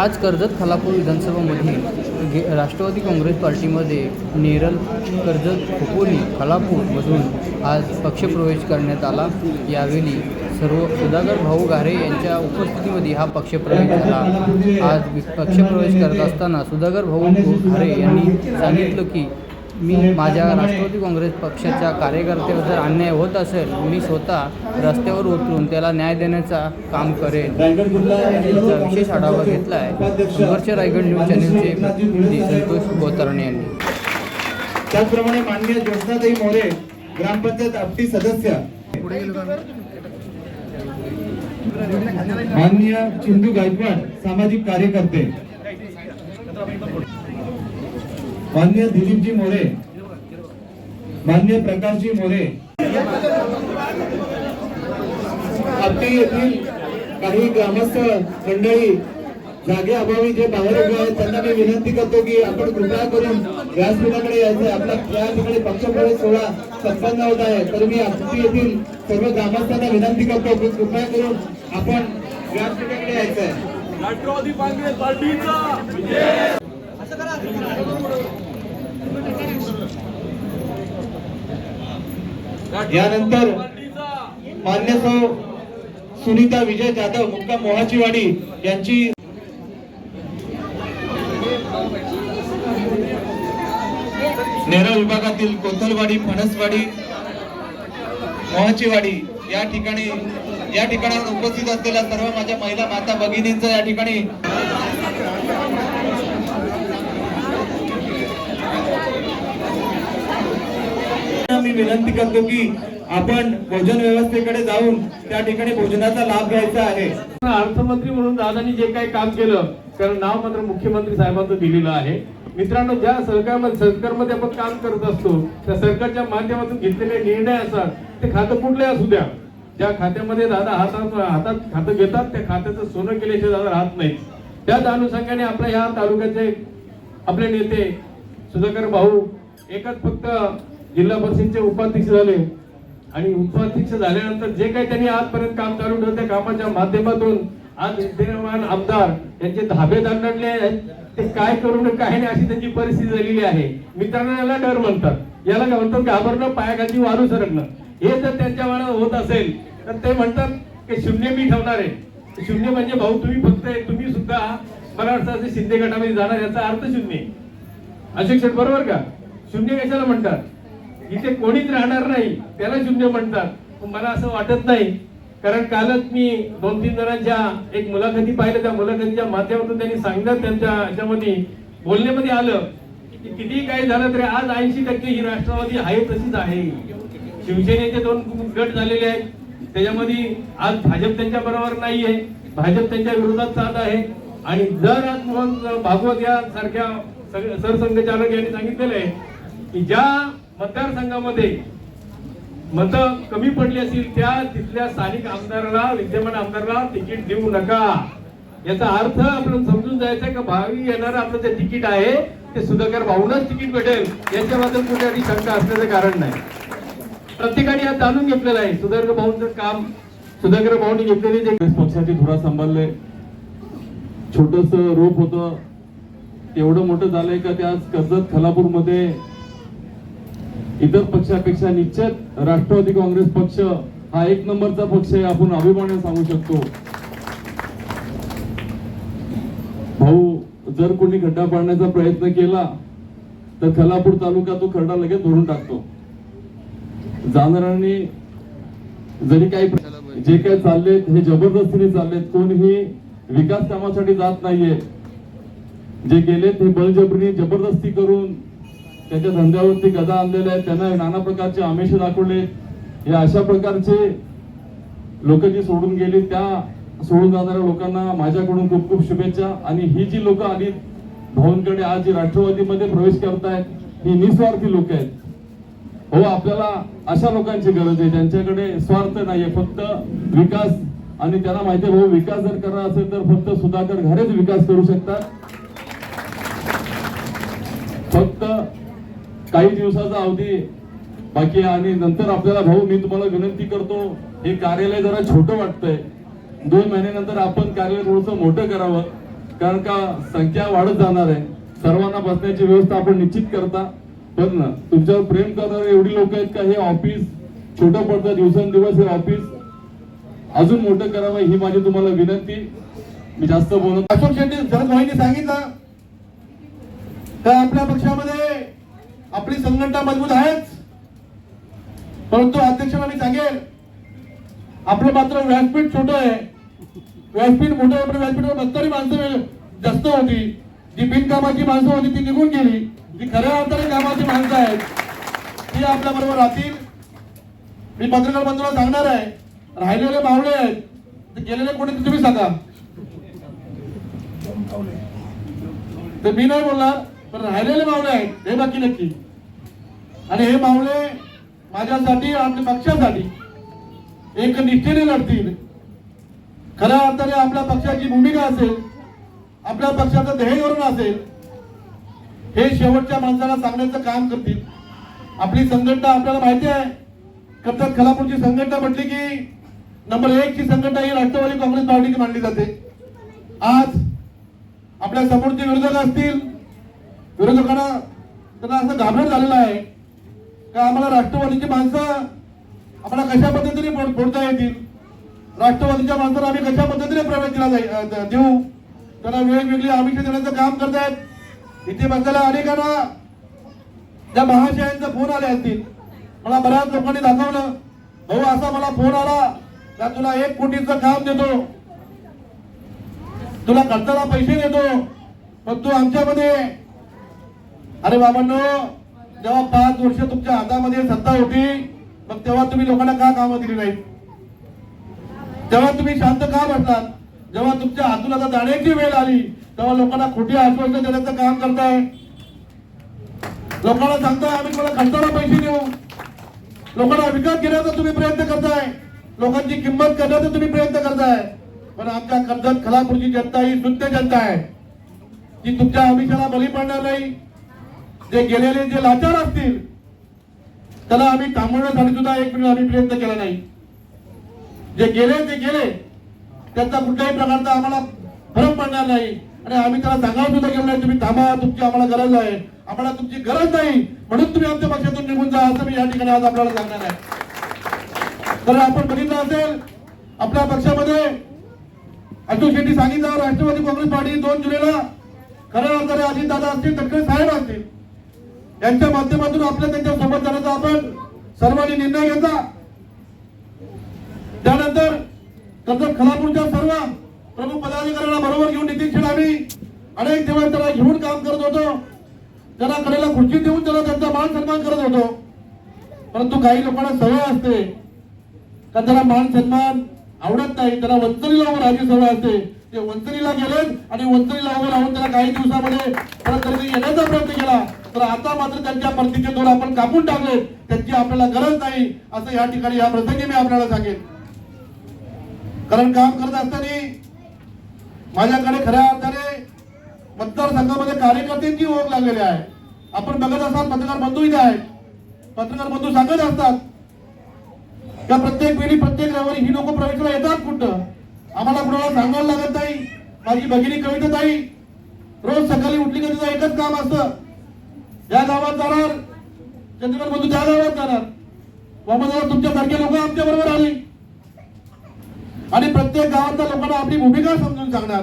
आज कर्जत खालापूर विधानसभामध्ये गे राष्ट्रवादी काँग्रेस पार्टीमध्ये नेरल कर्जत खोपोली खालापूरमधून आज पक्षप्रवेश करण्यात आला. यावेळी सर्व सुधाकर भाऊ घारे यांच्या उपस्थितीमध्ये हा पक्षप्रवेश झाला. आज पक्षप्रवेश करत असताना सुधाकर भाऊ घारे यांनी सांगितलं की मी माझ्या राष्ट्रवादी काँग्रेस पक्षाच्या कार्यकर्त्यावर जर अन्याय होत असेल मी स्वतः रस्त्यावर उतरून त्याला न्याय देण्याचा काम करेन. विशेष आढावा घेतला आहे संघर्ष रायगड न्यूज चॅनलचे प्रतिनिधी संतोष गोतरणे यांनी. त्याचप्रमाणे माननीय ज्योत्नाताई मोरे ग्रामपंचायत आपटी सदस्य. माननीय चिंदू गायकवाड सामाजिक कार्यकर्ते. माननीय दिलीपजी मोरे माननीय प्रकाशजी मोरे आपटी येथील काही ग्रामस्थ मंडळी जागे अभावी जे बाहेर उभे आहेत त्यांना मी विनंती करतो की आपण कृपया करून व्यासपीठाकडे यायचं आपला या ठिकाणी पक्षप्रवेश सोहळा संपन्न होत आहे. तर मी आपटी येथील सर्व ग्रामस्थांना विनंती करतो की कृपया करून आपण व्यासपीठाकडे यायचं आहे. राष्ट्रवादी काँग्रेस पार्टीचा. यानंतर मान्य सौ सुनीता विजय जाधव मुक्का मोहाचीवाडी यांची नेरळ विभागातील कोथलवाडी फणसवाडी मोहाचीवाडी या ठिकाणी या ठिकाणावर उपस्थित असलेल्या सर्व माझ्या महिला माता भगिनींचं या ठिकाणी मी विनंती करतो की आपण भोजन व्यवस्थेकडे जाऊन त्या ठिकाणी भोजनाचा लाभ घ्यायचा आहे. अर्थमंत्री म्हणून दादानी जे काही काम केलं कारण नाव मात्र मुख्यमंत्री साहेबांचं दिलेलं आहे. मित्रांनो ज्या सरकारमध्ये सरकारमध्ये आपण काम करत असतो त्या सरकारच्या माध्यमातून घेतलेले निर्णय असतात ते खातं कुठले असू द्या. ज्या खात्यामध्ये दादा हातात हातात खातं घेतात त्या खात्याचं सोनं केल्याशिवाय दादा राहत नाही त्याच अनुषंगाने आपल्या ह्या तालुक्याचे आपले नेते सुधाकर भाऊ एकच फक्त जिल्हा परिषदचे उपाध्यक्ष झाले. आणि उपाध्यक्ष झाल्यानंतर जे काही त्यांनी आजपर्यंत काम चालू ठेवलं त्या कामाच्या माध्यमातून आज विद्यमान आमदार यांचे धाबे दांडले आहेत. ते काय करू नये काय नाही अशी त्यांची परिस्थिती झालेली आहे. मित्रांनो याला डर म्हणतात. याला काय म्हणतात घाबरणं पायाखाली वारू सरकणं. हे जर त्यांच्या मनात होत असेल तर ते म्हणतात की शून्य मी ठेवणार आहे. शून्य म्हणजे भाऊ तुम्ही फक्त तुम्ही सुद्धा मला वाटतं शिंदे गटामध्ये जाणार याचा अर्थ शून्य. अशिक्षण बरोबर का? शून्य कशाला म्हणतात? इथे कोणीच राहणार नाही त्याला शून्य म्हणतात. मला असं वाटत नाही. कारण कालच मी दोन तीन जणांच्या एक मुलाखती पाहिलं त्या मुलाखतीच्या माध्यमातून त्यांनी सांगितलं त्यांच्या याच्यामध्ये बोलण्यामध्ये आलं की कितीही काही झालं तरी आज ऐंशी टक्के ही राष्ट्रवादी आहे तशीच आहे. शिवसेनेचे दोन गट झालेले आहेत. त्याच्यामध्ये आज भाजप त्यांच्या बरोबर नाहीये भाजप त्यांच्या विरोधात चालत आहे. आणि जर आज मोहन भागवत या सारख्या सरसंघचालक यांनी सांगितलेलं आहे की ज्या मतदारसंघामध्ये मतं कमी पडली असतील त्या तिथल्या स्थानिक आमदाराला विद्यमान आमदाराला तिकीट देऊ नका. याचा अर्थ आपण समजून जायचं का भावी येणार आपलं जे तिकीट आहे ते सुधाकर भाऊनच तिकीट भेटेल. याच्याबद्दल कुठेतरी शंका असण्याचं कारण नाही. प्रत्येकाने हा जाणून घेतलेलं आहे. सुधाकर भाऊंचं काम सुधाकर भाऊंनी घेतलेले जे पक्षाची धुरा सांभाळले. छोटस रोप होतं. एवढं मोठं झालंय का त्या कर्जत खलापूरमध्ये? मध्ये इतर पक्षापेक्षा निश्चित राष्ट्रवादी काँग्रेस पक्ष हा एक नंबरचा पक्ष आहे आपण अभिमानाने सांगू शकतो. भाऊ जर कोणी खड्डा पाडण्याचा प्रयत्न केला तर खलापूर तालुका तो खड्डा लगेच धरून टाकतो. जाणाऱ्यांनी जरी काही जे काही चाललेत हे जबरदस्तीने चाललेत कोणीही विकास कामासाठी जात नाहीये. जे गेलेत हे बळजबरीने जबरदस्ती करून त्याच्या धंद्यावरती गदा आणलेल्या आहेत. त्यांना नाना प्रकारचे आमिष दाखवले हे अशा प्रकारचे लोक जी सोडून गेली त्या सोडून जाणाऱ्या लोकांना माझ्याकडून खूप खूप शुभेच्छा. आणि ही जी लोक आली भाऊंकडे आज जी राष्ट्रवादीमध्ये प्रवेश करतायत ही निस्वार्थी लोक आहेत. हो आपल्याला अशा लोकांची गरज आहे. ज्यांच्याकडे स्वार्थ नाहीये. फक्त विकास आणि त्यांना माहिती आहे भाऊ विकास जर करा असेल तर फक्त सुधाकर घरेच विकास करू शकतात. काही दिवसाचा अवधी. बाकी आणि नंतर आपल्याला भाऊ मी तुम्हाला विनंती करतो हे कार्यालय जरा छोटं वाटतंय. दोन महिन्यानंतर आपण कार्यालय थोडस मोठं करावं कारण का संख्या वाढत जाणार आहे. सर्वांना बसण्याची व्यवस्था आपण निश्चित करता. पण ना तुमच्यावर प्रेम करणारे एवढी लोक आहेत का? हे ऑफिस छोटं पडतं दिवसेंदिवस हे ऑफिस अजून मोठं करावं ही माझी तुम्हाला विनंती. मी जास्त बोलत अशोक शेट्टी जर मोहिनी सांगितलं तर आपल्या पक्षामध्ये आपली संघटना मजबूत आहेच परंतु अध्यक्षांना मी सांगेल आपलं मात्र व्यासपीठ छोट आहे. व्यासपीठ मोठं आहे पण व्यासपीठावर बत्तरी माणसं जास्त होती. जी बिनकामाची माणसं होती ती निघून गेली. जी खऱ्या अर्थाने कामाची माणसं आहेत ती आपल्या बरोबर राहतील. मी पत्रकार बंधूला सांगणार आहे राहिलेले मावळे आहेत ते गेलेले कोणी तुम्ही सांगा. ते मी नाही बोलणार. पण राहिलेले मावळे आहेत हे बाकी नक्की. आणि हे मावळे माझ्यासाठी आपल्या पक्षासाठी एक निष्ठेने लढतील. खऱ्या अर्थाने आपल्या पक्षाची भूमिका असेल आपल्या पक्षाचं ध्येयवरून असेल हे शेवटच्या माणसाला सांगण्याचं काम करतील. आपली संघटना आपल्याला माहिती आहे. कर्जत खलापूरची संघटना म्हटली की नंबर एक ची संघटना ही राष्ट्रवादी काँग्रेस पार्टीची मानली जाते. आज आपल्या समोरचे विरोधक असतील विरोधकांना त्यांना असं घाबरट झालेलं आहे का आम्हाला राष्ट्रवादीची माणसं आम्हाला कशा पद्धतीने फोडता येतील? राष्ट्रवादीच्या माणसाला आम्ही कशा पद्धतीने प्रवेश दिला देऊ? त्यांना वेगवेगळी आमिष देण्याचं काम करतायत. इथे बसलेल्या अनेकांना त्या महाशयांचे फोन आले असतील मला बऱ्याच लोकांनी दाखवलं. भाऊ असा मला फोन आला का तुला एक कोटीचं काम देतो. तुला खर्चाला पैसे देतो. पण तू आमच्यामध्ये अरे बाबांनो जेव्हा पाच वर्ष तुमच्या हातामध्ये सत्ता होती मग तेव्हा तुम्ही लोकांना का कामं दिली नाही तेव्हा तुम्ही शांत का बसलात? जेव्हा तुमच्या हातून आता जाण्याची वेळ आली तेव्हा लोकांना खोटी आश्वासन देण्याचं काम करताय? लोकांना सांगताय आम्ही तुम्हाला खर्चाला पैसे देऊ. लोकांना विकत घेण्याचा तुम्ही प्रयत्न करताय. लोकांची किंमत करण्याचा तुम्ही प्रयत्न करताय. पण आमच्या कर्जत खलापूरची जनता ही नृत्य जनता आहे. ती तुमच्या अमिषाला बली पडणार नाही. जे गेलेले जे लाचार असतील त्याला आम्ही थांबवण्यासाठी सुद्धा एक मिनिट आम्ही प्रयत्न केला नाही. जे गेले ते गेले. त्यांचा कुठल्याही प्रकारचा आम्हाला फरक पडणार नाही. आणि आम्ही त्याला सांगावं सुद्धा गेलो नाही तुम्ही थांबा तुमची आम्हाला गरज आहे. आम्हाला तुमची गरज नाही. म्हणून तुम्ही आमच्या पक्षातून निघून जा असं मी या ठिकाणी आज आपल्याला सांगणार आहे. तर आपण बघितलं असेल आपल्या पक्षामध्ये अतुल शेट्टी सांगितलं राष्ट्रवादी काँग्रेस पार्टी दोन जुलैला खऱ्या अर्थाने अजित दादा असतील तटकरे साहेब असतील. यांच्या माध्यमातून आपल्या त्यांच्यासोबत जाण्याचा आपण सर्वांनी निर्णय घेतला. त्यानंतर कर्जत खलापूरच्या सर्व प्रमुख पदाधिकाऱ्यांना बरोबर घेऊन नितीन शेठ आम्ही अनेक दिवस त्याला घेऊन काम करत होतो. त्याला कडेला खुर्ची देऊन त्याला त्यांचा मान सन्मान करत होतो. परंतु काही लोकांना सवय असते का त्याला मान सन्मान आवडत नाही. त्याला वंचनीला उभं राहायची सवय असते. ते वंचनीला गेलेत आणि वंचनीला उभं राहून त्याला काही दिवसामध्ये परत त्यांनी येण्याचा प्रयत्न केला. तर आता मात्र त्यांच्या परतीचे दोन आपण कापून टाकले त्यांची आपल्याला गरज नाही असं या ठिकाणी या प्रसंगी मी आपल्याला सांगेन. कारण काम करत असताना माझ्याकडे खऱ्या अर्थाने मतदारसंघामध्ये कार्यकर्त्यांची ओळख लागलेली आहे. आपण बघत असाल पत्रकार बंधू इथे आहेत. पत्रकार बंधू सांगत असतात. त्या प्रत्येक वेळी प्रत्येक रविवारी ही लोक प्रवेशला येतात कुठं? आम्हाला कुणाला सांगायला लागत नाही. माझी भगिनी कविता ताई रोज सकाळी उठली की तिचं एकच काम असतं. या गावात जाणार. चंद्रकांत बंधू त्या गावात जाणार. मोहम्मद तुमच्या सारखे लोक आमच्या बरोबर आली. आणि प्रत्येक गावातल्या लोकांना आपली भूमिका समजून सांगणार.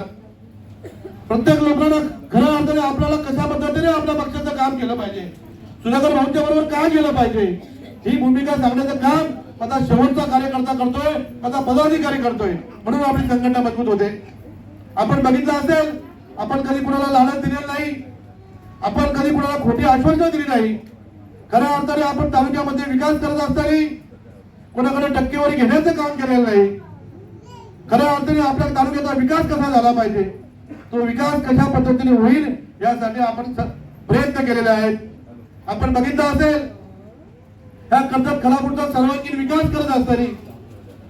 प्रत्येक लोकांना खऱ्या अर्थाने आपल्याला कशा पद्धतीने आपल्या पक्षाचं काम केलं पाहिजे. सुधाकर भाऊंच्या बरोबर काय केलं पाहिजे? ही भूमिका सांगण्याचं काम आता शेवटचा कार्यकर्ता करतोय आता पदाधिकारी करतोय. म्हणून आपली संघटना मजबूत होते. आपण बघितलं असेल आपण कधी कुणाला लालच दिलेलं नाही. आपण कधी कुणाला खोटी आश्वासनं दिली नाही. खऱ्या अर्थाने आपण तालुक्यामध्ये विकास करत असताना कोणाकडे टक्केवारी घेण्याचं काम केलेलं नाही. खऱ्या अर्थाने आपल्या तालुक्याचा विकास कसा झाला पाहिजे? तो विकास कशा पद्धतीने होईल यासाठी आपण स- प्रयत्न केलेले आहेत. आपण बघितलं असेल ह्या कर्जत खलापूरचा सर्वांगीण विकास करत असताना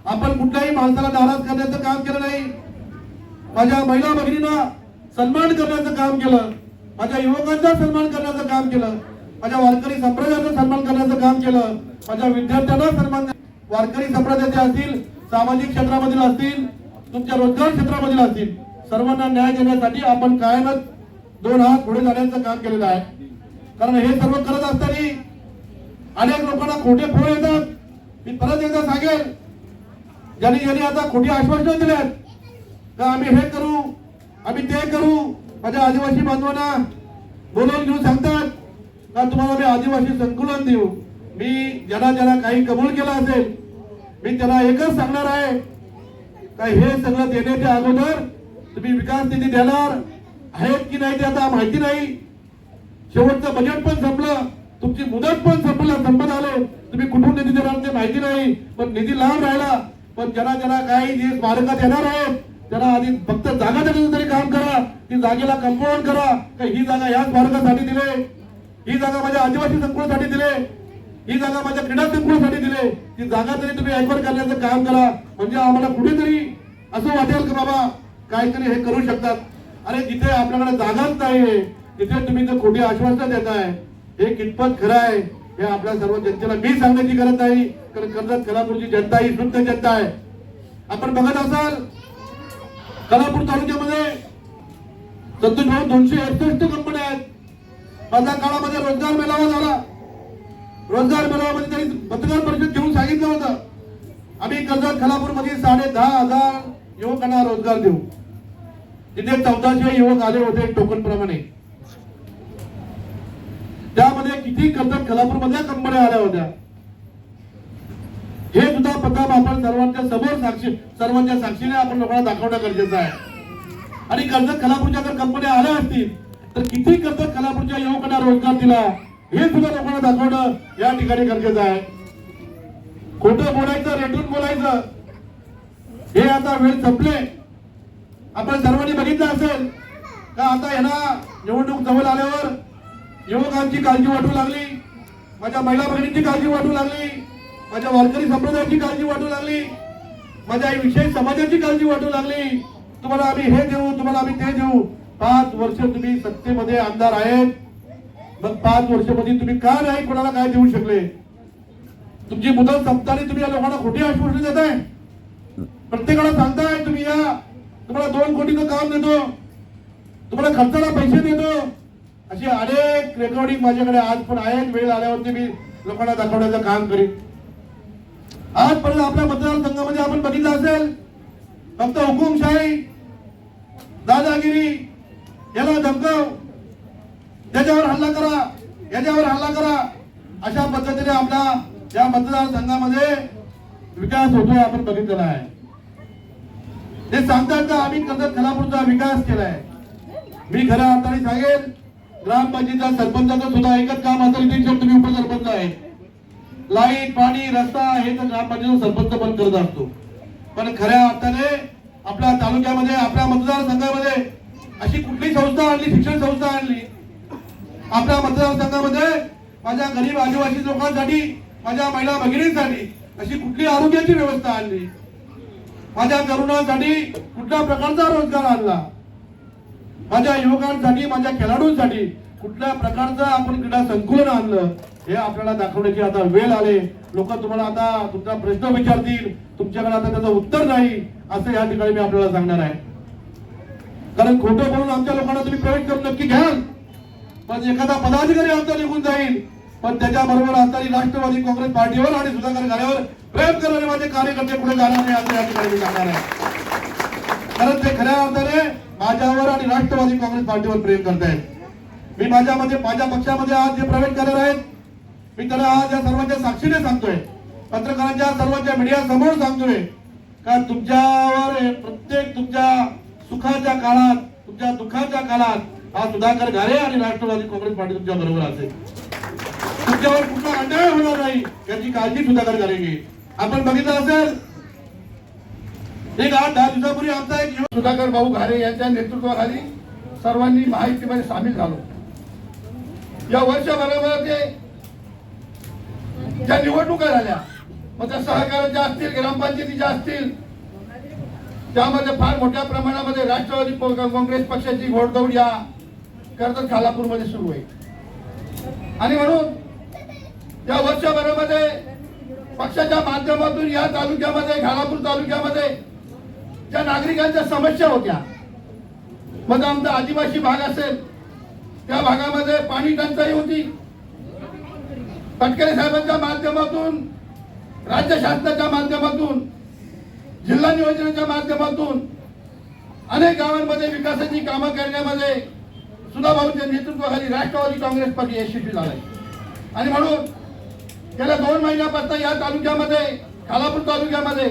आपण कुठल्याही माणसाला नाराज करण्याचं काम केलं नाही. माझ्या महिला भगिनींना सन्मान करण्याचं काम केलं. माझ्या युवकांचा सन्मान करण्याचं काम केलं. माझ्या वारकरी संप्रदायाचा सन्मान करण्याचं काम केलं. माझ्या विद्यार्थ्यांना सन्मान वारकरी संप्रदायाचे असतील सामाजिक क्षेत्रामधील असतील तुमच्या रोजगार क्षेत्रामधील असतील सर्वांना न्याय देण्यासाठी आपण कायमच दोन हात पुढे जाण्याचं काम केलेलं आहे. कारण हे सर्व करत असताना अनेक लोकांना खोटे फोन येतात. मी परत एकदा सांगेल ज्यांनी ज्यांनी आता खोटी आश्वासनं दिल्यात का आम्ही हे करू आम्ही ते करू माझ्या आदिवासी बांधवांना बोलवून घेऊन सांगतात का तुम्हाला मी आदिवासी संकुलन देऊ? मी ज्यांना ज्याला काही कबूल केलं असेल मी त्याला एकच सांगणार आहे का हे सगळं देण्याच्या अगोदर तुम्ही विकास निधी देणार आहेत की नाही ते आता माहिती नाही. शेवटचं बजेट पण संपलं तुमची मुदत पण संपलं संपत आले. तुम्ही कुठून निधी देणार ते माहिती नाही पण निधी लांब राहिला. पण ज्यांना ज्यांना काही जे स्मारकात येणार आहेत त्यांना आधी फक्त जागा देण्याचं तरी काम करा. ती जागेला कंपाऊंड करा. का ही जागा याच भारतासाठी दिले. ही जागा माझ्या आदिवासी संकुलासाठी दिले. ही जागा माझ्या क्रीडा संकुलासाठी दिले. ती जागा तरी तुम्ही ऐकवर करण्याचं काम करा. म्हणजे आम्हाला कुठेतरी असं वाटेल का बाबा काहीतरी हे करू शकतात. अरे जिथे आपल्याकडे जागाच नाहीये तिथे तुम्ही जर खोटी आश्वासन देताय. हे कितपत खरं आहे? हे आपल्या सर्व जनतेला मी सांगण्याची गरज नाही. कारण कर्जत कलापूरची जनता ही शुद्ध जनता आहे. आपण बघत असाल कलापूर तालुक्यामध्ये संतोष हो भाऊ दोनशे एकसष्ट कंपन्या आहेत. माझ्या काळामध्ये रोजगार मेळावा झाला. रोजगार मेळाव्यामध्ये त्यांनी पत्रकार परिषद घेऊन सांगितलं होतं. आम्ही कर्जत खालापूरमध्ये साडे दहा हजार युवकांना रोजगार देऊ. तिथे चौदाशे युवक आले होते टोकन प्रमाणे. त्यामध्ये किती कर्जत खलापूर मधल्या कंपन्या आल्या होत्या? हे सुद्धा प्रताप आपण सर्वांच्या समोर साक्षी सर्वांच्या साक्षीने आपण लोकांना दाखवणं गरजेचं आहे. आणि कर्जत खालापूरच्या जर कंपन्या आल्या असतील तर किती कर्जत खालापूरच्या युवकांना रोजगार दिला? हे सुद्धा लोकांना दाखवणं या ठिकाणी गरजेचं आहे. खोटं बोलायचं रेटून बोलायचं हे आता वेळ संपले. आपण सर्वांनी बघितलं असेल का आता यांना निवडणूक जवळ आल्यावर युवकांची काळजी वाटू लागली माझ्या महिला भगिनींची काळजी वाटू लागली माझ्या वारकरी संप्रदायाची काळजी वाटू लागली माझ्या विशेष समाजाची काळजी वाटू लागली. तुम्हाला आम्ही हे देऊ तुम्हाला आम्ही ते देऊ. पाच वर्ष तुम्ही सत्तेमध्ये आमदार आहेत. मग पाच वर्षामध्ये तुम्ही का नाही कोणाला काय देऊ शकले? तुमची मुदत संपताना तुम्ही या लोकांना खोटी आश्वासनं देताय. प्रत्येकाला सांगताय तुम्ही या. तुम्हाला दोन कोटीचं काम देतो. तुम्हाला खर्चाला पैसे देतो. अशी अनेक रेकॉर्डिंग माझ्याकडे आज पण आहेत. वेळ आल्यावरती मी लोकांना दाखवण्याचं काम करीन. आजपर्यंत आपल्या मतदारसंघामध्ये आपण बघितलं असेल फक्त हुकुमशाही दादागिरी याला धमकाव. त्याच्यावर हल्ला करा याच्यावर हल्ला करा. अशा पद्धतीने आपला या मतदारसंघामध्ये विकास होतोय आपण बघितलेला आहे. ते सांगतात का आम्ही कर्जत खालापूरचा विकास केलाय. मी खऱ्या अर्थाने सांगेन ग्रामपंचायतीचा सरपंचाचं सुद्धा एकच काम असेल की तुम्ही उपसरपंच आहे लाइट पाणी रस्ता हे तर ग्रामपंचायत सरपंच पण करत असतो. पण खऱ्या अर्थाने आपल्या तालुक्यामध्ये आपल्या मतदारसंघामध्ये अशी कुठली संस्था आणली शिक्षण संस्था आणली? आपल्या मतदारसंघामध्ये माझ्या गरीब आदिवासी लोकांसाठी माझ्या महिला भगिनींसाठी अशी कुठली आरोग्याची व्यवस्था आणली? माझ्या तरुणांसाठी कुठल्या प्रकारचा रोजगार आणला? माझ्या युवकांसाठी माझ्या खेळाडूंसाठी कुठल्या प्रकारचं आपण क्रीडा संकुलन आणलं हे आपल्याला दाखवण्याची आता वेळ आले. लोक तुम्हाला आता तुमचा प्रश्न विचारतील. तुमच्याकडे आता त्याचं उत्तर नाही असं या ठिकाणी मी आपल्याला सांगणार आहे. कारण खोटं बोलून आमच्या लोकांना तुम्ही प्रवेश करून नक्की घ्याल. पण एखादा पदाधिकारी आमचा निघून जाईल. पण त्याच्याबरोबर आता राष्ट्रवादी काँग्रेस पार्टीवर आणि सुधाकर घाल्यावर प्रेम करणारे माझे कार्यकर्ते पुढे जाणार नाही असं या ठिकाणी मी सांगणार आहे. कारण ते खऱ्या अर्थाने माझ्यावर आणि राष्ट्रवादी काँग्रेस पार्टीवर प्रेम करतायत. मी माझ्यामध्ये माझ्या पक्षामध्ये आज जे प्रवेश करणार आहेत मी त्याला आज या सर्वांच्या साक्षीने सांगतोय. पत्रकारांच्या सर्वांच्या मीडिया समोर सांगतोय का तुमच्यावर प्रत्येक तुमच्या सुखाच्या काळात तुमच्या दुःखाच्या काळात हा सुधाकर घारे आणि राष्ट्रवादी काँग्रेस पार्टी तुमच्या बरोबर असेल. तुमच्यावर कुठला अन्याय होणार नाही याची काळजी सुधाकर घारे घेईल आपण बघितलं असेल एक आठ दहा दिवसापूर्वी आमचा एक सुधाकर भाऊ घारे यांच्या नेतृत्वाखाली सर्वांनी माहितीमध्ये सामील झालो. या वर्षभरामध्ये ज्या निवडणुका झाल्या मग त्या सहकाराच्या असतील ग्रामपंचायतीच्या असतील त्यामध्ये फार मोठ्या प्रमाणामध्ये राष्ट्रवादी काँग्रेस पक्षाची घोडदौड या कर्जत खालापूरमध्ये सुरू आहे. आणि म्हणून या वर्षभरामध्ये पक्षाच्या माध्यमातून या तालुक्यामध्ये खालापूर तालुक्यामध्ये त्या नागरिकांच्या समस्या होत्या. मग आमचा आदिवासी भाग असेल त्या भागामध्ये पाणी टंचाई होती. तटकरे साहेबांच्या माध्यमातून राज्य शासनाच्या माध्यमातून जिल्हा नियोजनाच्या माध्यमातून अनेक गावांमध्ये विकासाची कामं करण्यामध्ये सुधाभाऊंच्या नेतृत्वाखाली राष्ट्रवादी काँग्रेस पक्ष यशस्वी झालाय आणि म्हणून गेल्या दोन महिन्यापासून या तालुक्यामध्ये खालापूर तालुक्यामध्ये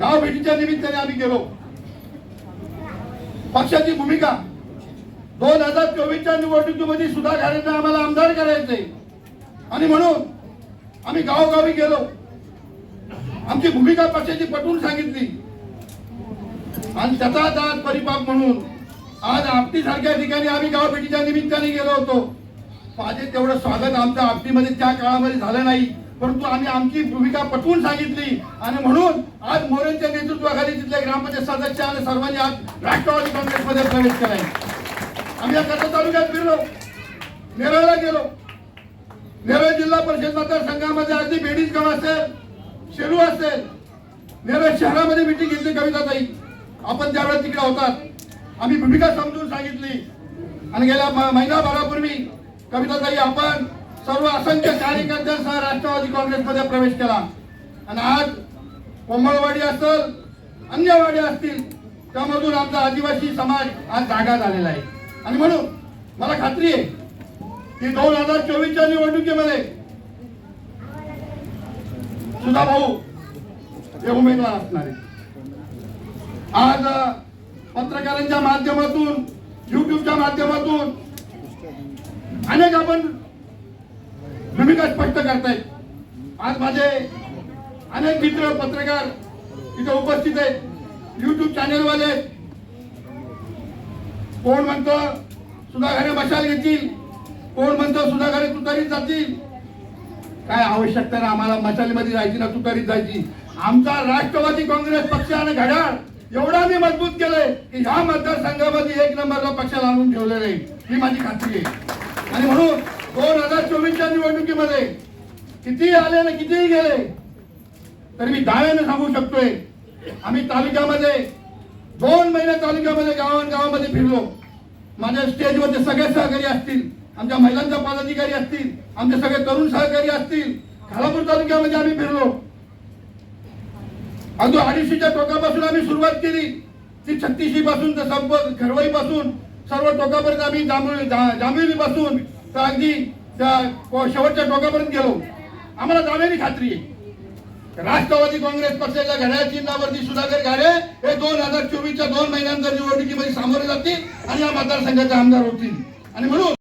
गाव भेटीच्या निमित्ताने आम्ही गेलो. पक्षाची भूमिका. दोन हजार चोवीसच्या निवडणुकीमध्ये सुद्धा घालेंना आम्हाला आमदार करायचे आणि म्हणून आम्ही गावोगावी गेलो. आमची भूमिका पक्षाची पटवून सांगितली. आणि त्याचा आज परिपाक म्हणून आज आपटीसारख्या ठिकाणी आम्ही गावपेटीच्या निमित्ताने गेलो होतो. पाहिजे तेवढं स्वागत आमच्या आपटीमध्ये त्या काळामध्ये झालं नाही. परंतु आम्ही आमची भूमिका पटवून सांगितली आणि म्हणून आज मोरेंच्या नेतृत्वाखाली तिथल्या ग्रामपंचायत सदस्य आणि सर्वांनी आज राष्ट्रवादी काँग्रेसमध्ये प्रवेश केलाय आम्ही या कर्ज तालुक्यात फिरलो नेरळला गेलो. नेरळ जिल्हा परिषद मतदारसंघामध्ये अगदी बेडीज गाव असेल शेलू असेल नेरळ शहरामध्ये मिटिंग घेतली कविताताई. आपण त्यावेळेस तिकडे होतात आम्ही भूमिका समजून सांगितली. आणि गेल्या महिनाभरापूर्वी कविताताई आपण सर्व असंख्य कार्यकर्त्यांसह राष्ट्रवादी काँग्रेसमध्ये प्रवेश केला. आणि आज कोंबळवाडी असेल अन्य वाडी असतील त्यामधून आमचा आदिवासी समाज आज जागा झालेला आहे. आणि म्हणून मला खात्री आहे की दोन हजार चोवीसच्या निवडणुकीमध्ये सुधा भाऊ हे उमेदवार असणार आहे आज पत्रकारांच्या माध्यमातून युट्यूबच्या माध्यमातून अनेक आपण भूमिका स्पष्ट करतायत आज माझे अनेक मित्र पत्रकार इथे उपस्थित आहेत. युट्यूब चॅनेलवाले आहेत. कोण म्हणतं सुधाघरे मशाल घेतील? कोण म्हणतं सुधाघरे तुतारीत जातील? काय आवश्यकता ना आम्हाला मशालीमध्ये जायची ना तुतारीत जायची. आमचा राष्ट्रवादी काँग्रेस पक्ष आणि घड्याळ एवढा मी मजबूत केलंय की ह्या मतदारसंघामध्ये एक नंबरला पक्षाला आणून ठेवलेलं आहे. ही माझी खात्री आहे. आणि म्हणून दोन हजार चोवीसच्या निवडणुकीमध्ये कितीही आले ना कितीही गेले तरी मी दाव्याने सांगू शकतोय आम्ही तालुक्यामध्ये दोन महिने तालुक्यामध्ये गावांगावामध्ये फिरलो. माझ्या स्टेजवरचे सगळे सहकारी असतील आमच्या महिलांचा पदाधिकारी असतील आमचे सगळे तरुण सहकारी असतील खालापूर तालुक्यामध्ये आम्ही फिरलो. अगदी अडीचशेच्या टोकापासून आम्ही सुरुवात केली. ती छत्तीशी पासून तर संप घरवाई पासून सर्व टोकापर्यंत आम्ही जांभळी जांभळी पासून तर अगदी शेवटच्या टोकापर्यंत गेलो. आम्हाला दाव्याने खात्री आहे. राष्ट्रवादी काँग्रेस पक्षाच्या घड्याळ चिन्हावरती सुधाकर घारे हे दोन हजार चोवीसच्या दोन महिन्यांच्या निवडणुकीमध्ये सामोरे जातील आणि या मतदारसंघाचे आमदार होतील. आणि म्हणून